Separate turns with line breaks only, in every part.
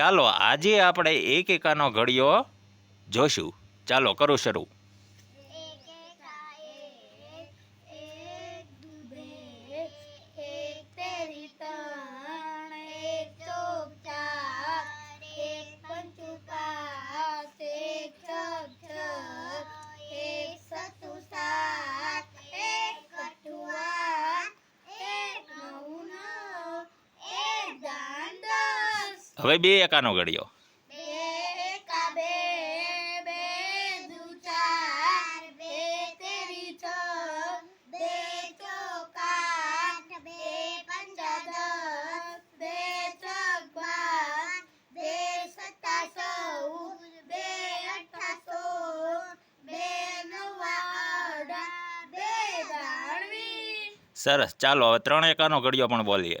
ચાલો આજે આપણે એક એકાનો ઘડિયો જોશું ચાલો કરું શરૂ
અવે બે
એકાનો ગડીયો
બે એકા બે બે 2 4 બે 3 6 દેતો કા બે 15 10 બે 28 બે 7 14 બે 8 10 બે 9 18 બે 19 20
સરસ ચાલો હવે 3 એકાનો ગડીયો પણ બોલીએ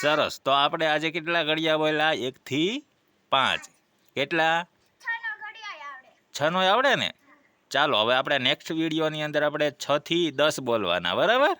સરસ તો આપણે આજે કેટલા ઘડિયા બોલ્યા એકથી પાંચ કેટલા છનો આવડે ને ચાલો હવે આપણે નેક્સ્ટ વિડીયોની અંદર આપણે છથી દસ બોલવાના બરાબર